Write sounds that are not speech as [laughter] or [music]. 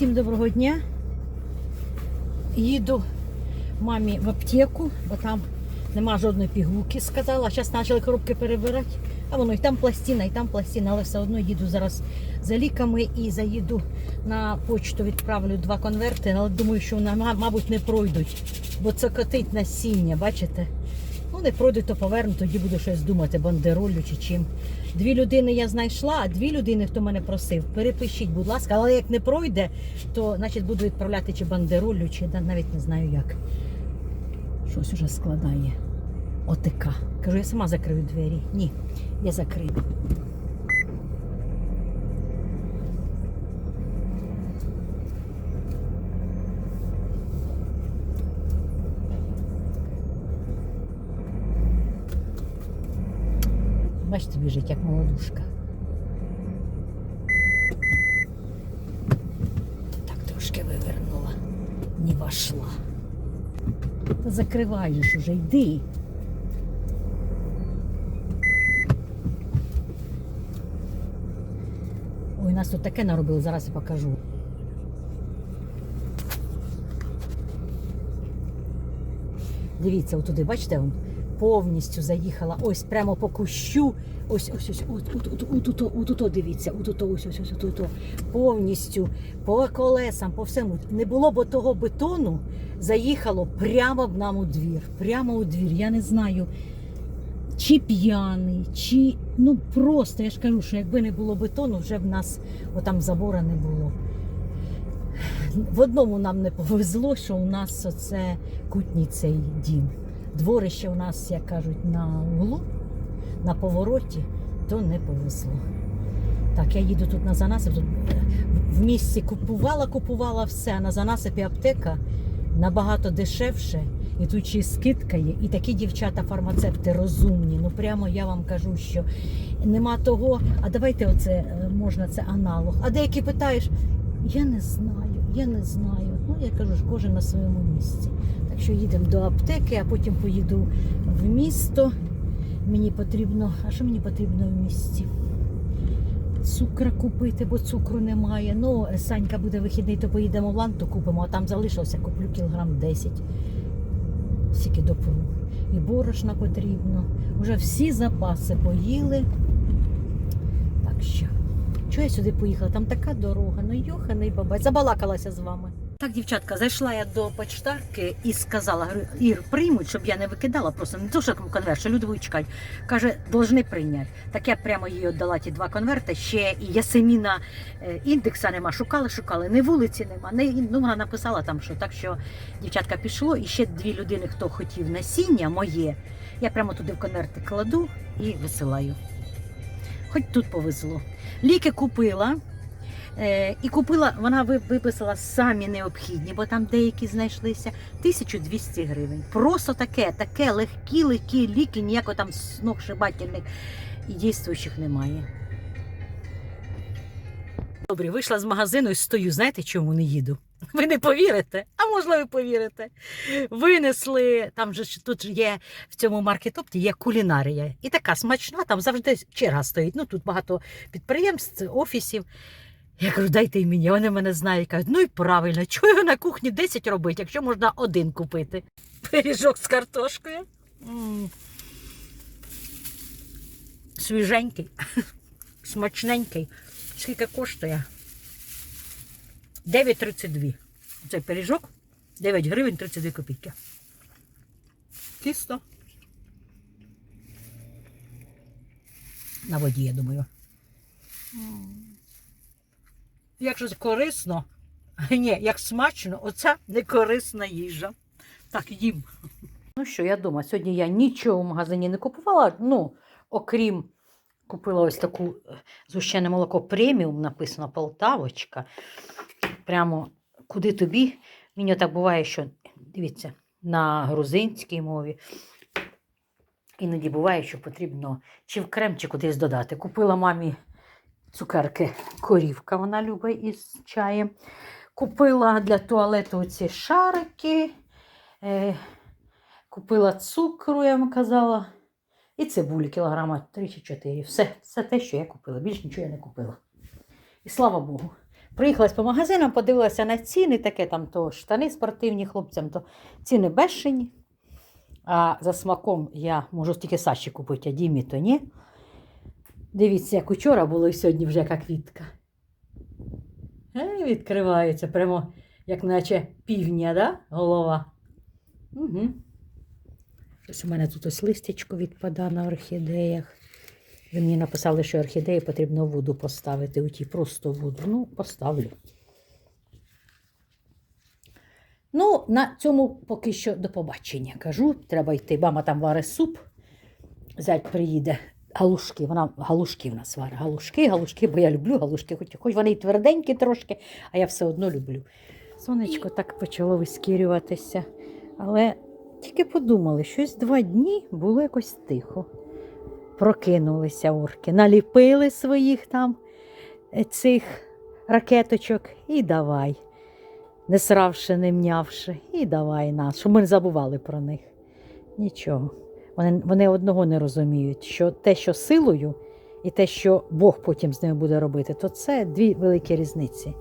Всім доброго дня. Їду мамі в аптеку, бо там нема жодної пігулки, сказала. Зараз почали коробки перебирати. А воно і там пластина, і там пластина, але все одно їду зараз за ліками і заїду на почту, відправлю два конверти, але думаю, що вони, мабуть, не пройдуть, бо це котить насіння, бачите? Не пройду, то поверну, тоді буду щось думати, бандеролю чи чим. Дві людини я знайшла, а дві людини, хто мене просив, перепишіть, будь ласка, але як не пройде, то значить буду відправляти чи бандеролю, чи навіть не знаю як. Щось уже складає. ОТК. Кажу, я сама закрию двері. Ні, я закрию. Бачите, біжить, як молодушка. Так трошки вивернула, не вошла. Та ж уже, йди. Ой, нас тут таке наробили, зараз я покажу. Дивіться, отуди, бачите, он повністю заїхала. Ось прямо по кущу. Ось, ось, ось, от, дивіться, от, ось, ось, ось, от, повністю по колесам, по всьому. Не було б того бетону, заїхало прямо б нам у двір. Прямо у двір. Я не знаю, чи п'яний, чи ну просто я ж кажу, що якби не було бетону, вже б нас отам забора не було. В одному нам не повезло, що у нас оце кутній цей дім. Дворище у нас, як кажуть, на углу, на повороті, то не повезло. Так, я їду тут на занасип. Тут е, в місті купувала, купувала все, а на занасипі аптека набагато дешевше. І тут ще й скидка є. І такі дівчата-фармацевти розумні. Ну прямо я вам кажу, що нема того. А давайте оце е, можна, це аналог. А деякі питаєш, я не знаю, я не знаю. Ну я кажу кожен на своєму місці. Що їдемо до аптеки, а потім поїду в місто. Мені потрібно, а що мені потрібно в місті? Цукра купити, бо цукру немає. Ну, Санька буде вихідний, то поїдемо в ланту купимо, а там залишився, куплю кілограм 10. Скільки допру. І борошна потрібно. Уже всі запаси поїли. Так що, чого я сюди поїхала? Там така дорога, ну йоханий бабай. Забалакалася з вами. Так, дівчатка, зайшла я до почтарки і сказала, Ір, приймуть, щоб я не викидала, просто не то, що конверт, що люди будуть чекати. Каже, должны прийняти. Так я прямо їй віддала ті два конверти. Ще і Ясеміна е, індекса нема. Шукали, шукали, не вулиці нема. Не, ну, вона написала там, що так що дівчатка пішло, і ще дві людини, хто хотів насіння моє, я прямо туди в конверти кладу і висилаю. Хоч тут повезло. Ліки купила. Е, і купила, вона виписала самі необхідні, бо там деякі знайшлися 1200 гривень. Просто таке, таке легкі, легкі ліки, ніякого там сногсшибательних і дійствуючих немає. Добре, вийшла з магазину і стою. Знаєте, чому не їду? Ви не повірите, а можливо, повірите. Винесли, там же тут є в цьому маркетопті є кулінарія. І така смачна, там завжди черга стоїть. Ну тут багато підприємств, офісів. Я кажу, дайте й мені. Вони мене знають. Кажуть, ну і правильно, чого його на кухні 10 робити, якщо можна один купити. [laughs] Пиріжок з картошкою. Свіженький, [laughs] смачненький. Скільки коштує? 9,32. Цей пиріжок 9 гривень 32 копійки. Тісто. На воді, я думаю. Як щось корисно, [laughs] ні, як смачно, оце не корисна їжа. Так, їм. Ну що, я дома. Сьогодні я нічого в магазині не купувала. Ну, окрім купила ось таку е, згущене молоко преміум, написано Полтавочка. Прямо куди тобі. Мені так буває, що дивіться, на грузинській мові. Іноді буває, що потрібно чи в крем, чи кудись додати. Купила мамі цукерки корівка, вона любить із чаєм. Купила для туалету ці шарики. Е, купила цукру, я вам казала. І цибулі кілограма 3 чи 4. Все, все те, що я купила. Більш нічого я не купила. І слава Богу. Проїхалась по магазинам, подивилася на ціни, таке там то штани спортивні хлопцям, то ціни безшені. А за смаком я можу тільки Саші купити, а Дімі то ні. Дивіться, як учора було і сьогодні вже яка квітка. Е, відкривається прямо, як наче півня, да? голова. Угу. Ось у мене тут ось листячко відпада на орхідеях. Ви мені написали, що орхідеї потрібно в воду поставити, у ті просто воду. Ну, поставлю. Ну, на цьому поки що до побачення кажу. Треба йти. Мама там варить суп. Зять приїде. Галушки, вона галушки в нас варить. Галушки, галушки, бо я люблю галушки, хоч, хоч вони і тверденькі трошки, а я все одно люблю. Сонечко так почало вискірюватися. Але тільки подумали, щось два дні було якось тихо. Прокинулися орки, наліпили своїх там е, цих ракеточок і давай. Не сравши, не мнявши, і давай нас, щоб ми не забували про них. Нічого. Вони, вони одного не розуміють, що те, що силою, і те, що Бог потім з ними буде робити, то це дві великі різниці.